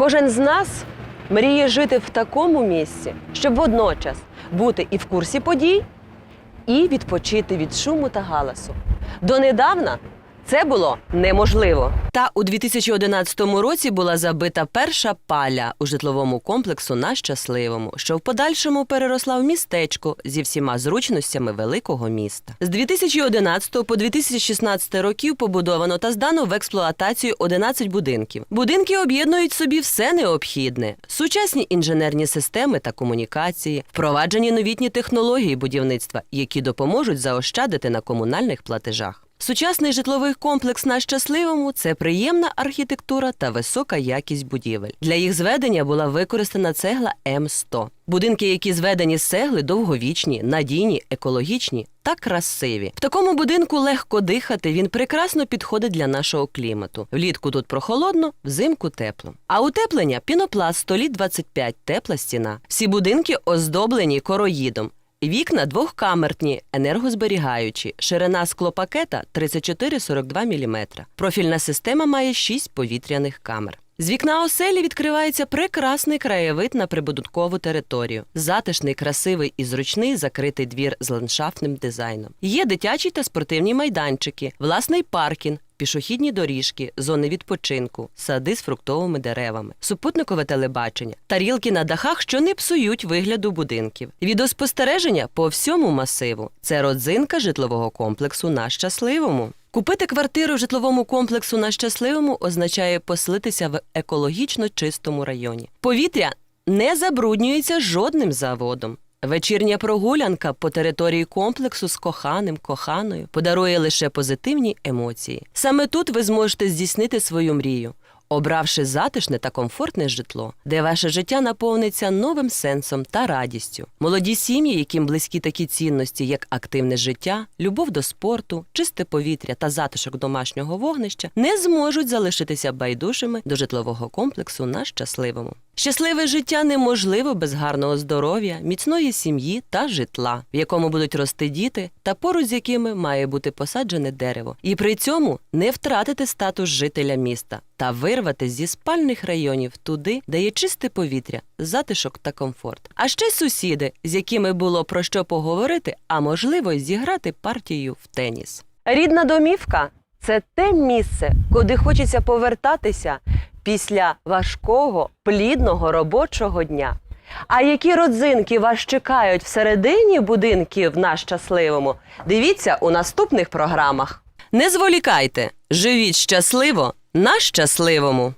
Кожен з нас мріє жити в такому місці, щоб водночас бути і в курсі подій, і відпочити від шуму та галасу. Донедавна це було неможливо. Та у 2011 році була забита перша паля у житловому комплексу на щасливому, що в подальшому переросла в містечко зі всіма зручностями великого міста. З 2011 по 2016 років побудовано та здано в експлуатацію 11 будинків. Будинки об'єднують собі все необхідне: сучасні інженерні системи та комунікації, впроваджені новітні технології будівництва, які допоможуть заощадити на комунальних платежах. Сучасний житловий комплекс на щасливому це приємна архітектура та висока якість будівель. Для їх зведення була використана цегла М100. Будинки, які зведені з цегли, довговічні, надійні, екологічні та красиві. В такому будинку легко дихати. Він прекрасно підходить для нашого клімату. Влітку тут прохолодно, взимку тепло. А утеплення пінопласт століт 25, тепла стіна. Всі будинки оздоблені короїдом. Вікна двохкамерні, енергозберігаючі, ширина склопакета 34-42 мм. Профільна система має 6 повітряних камер. З вікна оселі відкривається прекрасний краєвид на прибудинкову територію. Затишний, красивий і зручний закритий двір з ландшафтним дизайном. Є дитячі та спортивні майданчики, власний паркінг, пішохідні доріжки, зони відпочинку, сади з фруктовими деревами, супутникове телебачення, тарілки на дахах, що не псують вигляду будинків. Відеоспостереження по всьому масиву. Це родзинка житлового комплексу на щасливому. Купити квартиру в житловому комплексу на щасливому означає поселитися в екологічно чистому районі. Повітря не забруднюється жодним заводом. Вечірня прогулянка по території комплексу з коханим, коханою подарує лише позитивні емоції. Саме тут ви зможете здійснити свою мрію, обравши затишне та комфортне житло, де ваше життя наповниться новим сенсом та радістю. Молоді сім'ї, яким близькі такі цінності, як активне життя, любов до спорту, чисте повітря та затишок домашнього вогнища, не зможуть залишитися байдужими до житлового комплексу на щасливому. Щасливе життя неможливо без гарного здоров'я, міцної сім'ї та житла, в якому будуть рости діти, та поруч з якими має бути посаджене дерево, і при цьому не втратити статус жителя міста та вирвати зі спальних районів туди, де є чисте повітря, затишок та комфорт. А ще сусіди, з якими було про що поговорити, а можливо, зіграти партію в теніс. Рідна домівка це те місце, куди хочеться повертатися після важкого, плідного робочого дня. А які родзинки вас чекають всередині будинків на щасливому? Дивіться у наступних програмах. Не зволікайте, живіть щасливо на щасливому.